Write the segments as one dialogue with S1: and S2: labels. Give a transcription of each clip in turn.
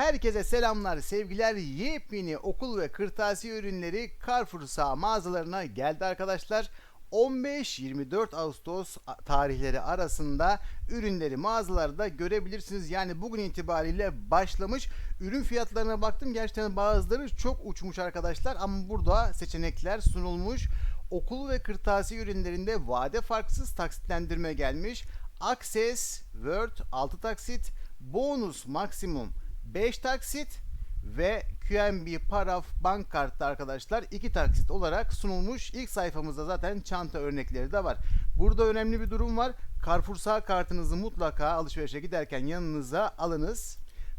S1: Herkese selamlar, sevgiler. Yepyeni okul ve kırtasiye ürünleri Carrefour sağ mağazalarına geldi arkadaşlar. 15-24 Ağustos tarihleri arasında ürünleri mağazalarda görebilirsiniz. Yani bugün itibariyle başlamış. Ürün fiyatlarına baktım. Gerçekten bazıları çok uçmuş arkadaşlar. Ama burada seçenekler sunulmuş. Okul ve kırtasiye ürünlerinde vade farksız taksitlendirme gelmiş. Access, Word 6 taksit, bonus maksimum 5 taksit ve QNB Paraf bank kartı arkadaşlar 2 taksit olarak sunulmuş. İlk sayfamızda zaten çanta örnekleri de var. Burada önemli bir durum var. Carrefour sağ kartınızı mutlaka alışverişe giderken yanınıza alınız.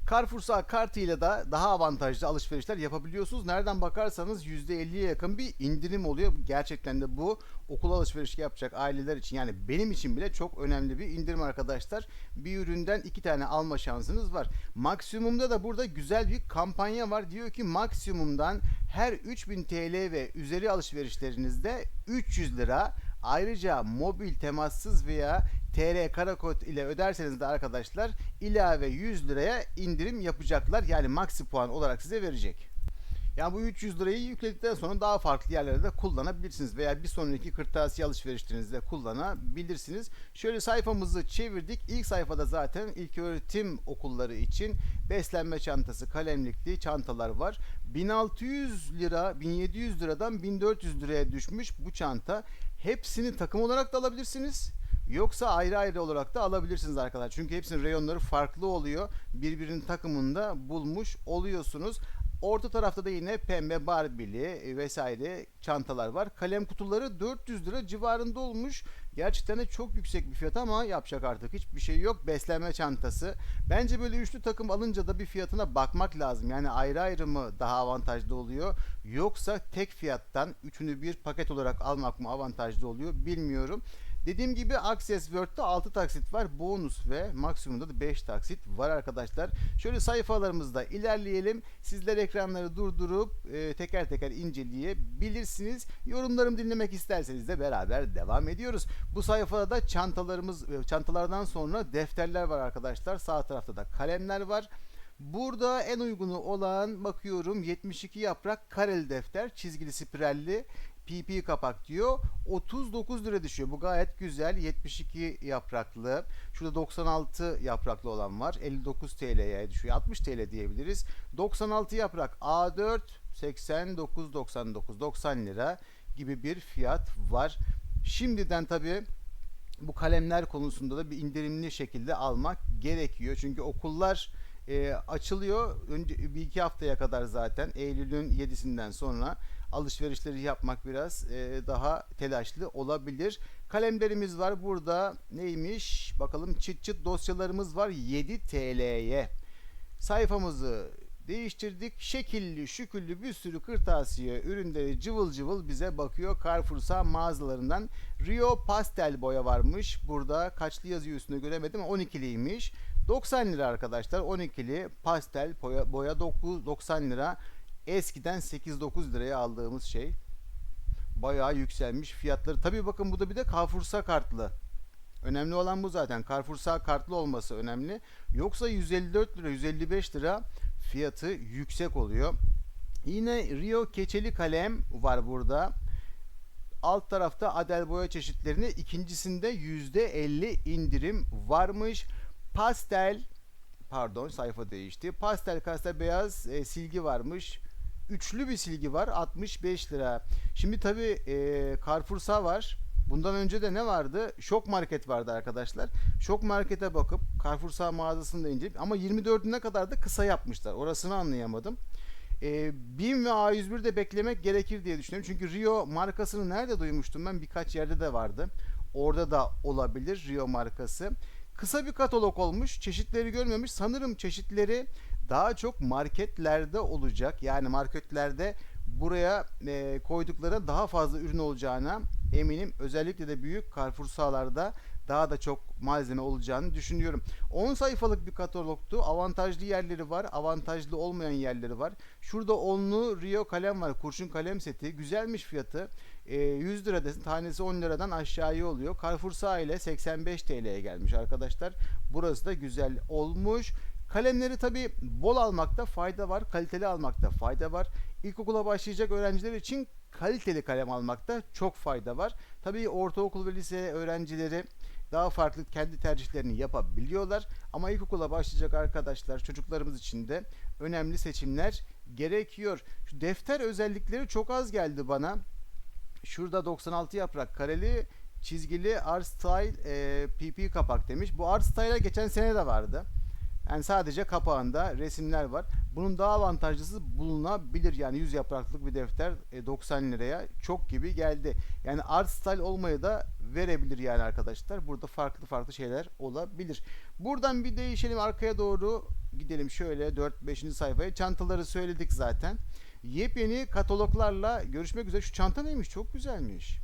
S1: Carrefour sağ kartıyla da daha avantajlı alışverişler yapabiliyorsunuz. Nereden bakarsanız %50'ye yakın bir indirim oluyor. Gerçekten de bu okul alışverişi yapacak aileler için yani benim için bile çok önemli bir indirim arkadaşlar. Bir üründen iki tane alma şansınız var. Maksimumda da burada güzel bir kampanya var. Diyor ki maksimumdan her 3000 TL ve üzeri alışverişlerinizde 300 lira Ayrıca mobil temassız veya TR karakod ile öderseniz de arkadaşlar ilave 100 liraya indirim yapacaklar. Yani maksi puan olarak size verecek. Yani bu 300 lirayı yükledikten sonra daha farklı yerlerde de kullanabilirsiniz veya bir sonraki kırtasiye alışverişlerinizde kullanabilirsiniz. Şöyle sayfamızı çevirdik. İlk sayfada zaten ilk öğretim okulları için beslenme çantası, kalemlikli çantalar var. 1600 lira, 1700 liradan 1400 liraya düşmüş bu çanta. Hepsini takım olarak da alabilirsiniz. Yoksa ayrı ayrı olarak da alabilirsiniz arkadaşlar. Çünkü hepsinin reyonları farklı oluyor. Birbirinin takımında bulmuş oluyorsunuz. Orta tarafta da yine pembe barbili vesaire çantalar var. Kalem kutuları 400 lira civarında olmuş. Gerçekten de çok yüksek bir fiyat ama yapacak artık hiçbir şey yok. Beslenme çantası. Bence böyle üçlü takım alınca da bir fiyatına bakmak lazım. Yani ayrı ayrı mı daha avantajlı oluyor? Yoksa tek fiyattan üçünü bir paket olarak almak mı avantajlı oluyor bilmiyorum. Dediğim gibi Access Word'da 6 taksit var. Bonus ve maksimumda da 5 taksit var arkadaşlar. Şöyle sayfalarımızda ilerleyelim. Sizler ekranları durdurup e, teker teker inceleyebilirsiniz. Yorumlarımı dinlemek isterseniz de beraber devam ediyoruz. Bu sayfada da çantalarımız e, çantalardan sonra defterler var arkadaşlar. Sağ tarafta da kalemler var. Burada en uygunu olan bakıyorum 72 yaprak kareli defter çizgili spiralli PP kapak diyor. 39 lira düşüyor. Bu gayet güzel. 72 yapraklı. Şurada 96 yapraklı olan var. 59 TL'ye düşüyor. 60 TL diyebiliriz. 96 yaprak A4 89.99 90 lira gibi bir fiyat var. Şimdiden tabii bu kalemler konusunda da bir indirimli şekilde almak gerekiyor. Çünkü okullar e, açılıyor. Önce bir iki haftaya kadar zaten Eylül'ün 7'sinden sonra alışverişleri yapmak biraz e, daha telaşlı olabilir. Kalemlerimiz var burada. Neymiş? Bakalım çıt çıt dosyalarımız var 7 TL'ye. Sayfamızı değiştirdik. Şekilli, şüküllü bir sürü kırtasiye ürünleri cıvıl cıvıl bize bakıyor. Carrefour'sa mağazalarından Rio pastel boya varmış. Burada kaçlı yazıyor üstünde göremedim ama 12'liymiş. 90 lira arkadaşlar. 12'li pastel boya, boya 9 90 lira. Eskiden 8-9 liraya aldığımız şey bayağı yükselmiş fiyatları. Tabii bakın bu da bir de Carrefour'sa kartlı. Önemli olan bu zaten. Carrefour'sa kartlı olması önemli. Yoksa 154 lira, 155 lira fiyatı yüksek oluyor. Yine Rio keçeli kalem var burada. Alt tarafta Adel boya çeşitlerine ikincisinde %50 indirim varmış. Pastel pardon sayfa değişti. Pastel kasta beyaz e, silgi varmış üçlü bir silgi var 65 lira. Şimdi tabi e, Carrefour'sa var. Bundan önce de ne vardı? Şok Market vardı arkadaşlar. Şok Market'e bakıp Carrefour'sa mağazasını da inceleyip ama 24'üne kadar da kısa yapmışlar. Orasını anlayamadım. E, BİM ve A101'de beklemek gerekir diye düşünüyorum. Çünkü Rio markasını nerede duymuştum ben? Birkaç yerde de vardı. Orada da olabilir Rio markası. Kısa bir katalog olmuş. Çeşitleri görmemiş. Sanırım çeşitleri daha çok marketlerde olacak. Yani marketlerde buraya e, koydukları daha fazla ürün olacağına eminim. Özellikle de büyük Carrefour sahalarda daha da çok malzeme olacağını düşünüyorum. 10 sayfalık bir katalogtu. Avantajlı yerleri var, avantajlı olmayan yerleri var. Şurada onlu Rio kalem var. Kurşun kalem seti. Güzelmiş fiyatı. E, 100 lira desin. Tanesi 10 liradan aşağıya oluyor. Carrefour sağ ile 85 TL'ye gelmiş arkadaşlar. Burası da güzel olmuş. Kalemleri tabi bol almakta fayda var, kaliteli almakta fayda var. İlkokula başlayacak öğrenciler için kaliteli kalem almakta çok fayda var. Tabii ortaokul ve lise öğrencileri daha farklı kendi tercihlerini yapabiliyorlar. Ama ilkokula başlayacak arkadaşlar, çocuklarımız için de önemli seçimler gerekiyor. Şu defter özellikleri çok az geldi bana. Şurada 96 yaprak kareli çizgili Art Style e, PP kapak demiş. Bu Art Style'a geçen sene de vardı. Yani sadece kapağında resimler var. Bunun daha avantajlısı bulunabilir. Yani 100 yapraklık bir defter e, 90 liraya çok gibi geldi. Yani art style olmayı da verebilir yani arkadaşlar. Burada farklı farklı şeyler olabilir. Buradan bir değişelim arkaya doğru gidelim şöyle 4-5. sayfaya. Çantaları söyledik zaten. Yepyeni kataloglarla görüşmek üzere. Şu çanta neymiş? Çok güzelmiş.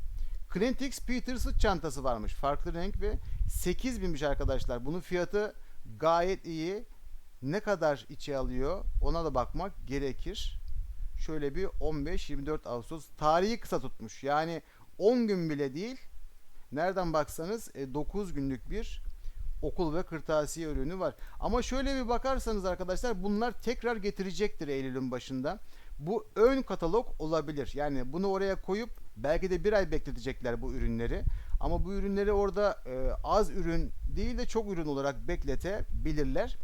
S1: Clintix Peter sırt çantası varmış. Farklı renk ve 8000'miş arkadaşlar. Bunun fiyatı gayet iyi. Ne kadar içe alıyor ona da bakmak gerekir. Şöyle bir 15-24 Ağustos tarihi kısa tutmuş. Yani 10 gün bile değil. Nereden baksanız e, 9 günlük bir okul ve kırtasiye ürünü var. Ama şöyle bir bakarsanız arkadaşlar bunlar tekrar getirecektir Eylül'ün başında. Bu ön katalog olabilir. Yani bunu oraya koyup belki de bir ay bekletecekler bu ürünleri. Ama bu ürünleri orada e, az ürün değil de çok ürün olarak bekletebilirler.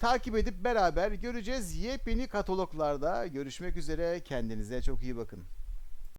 S1: Takip edip beraber göreceğiz. Yepyeni kataloglarda görüşmek üzere. Kendinize çok iyi bakın.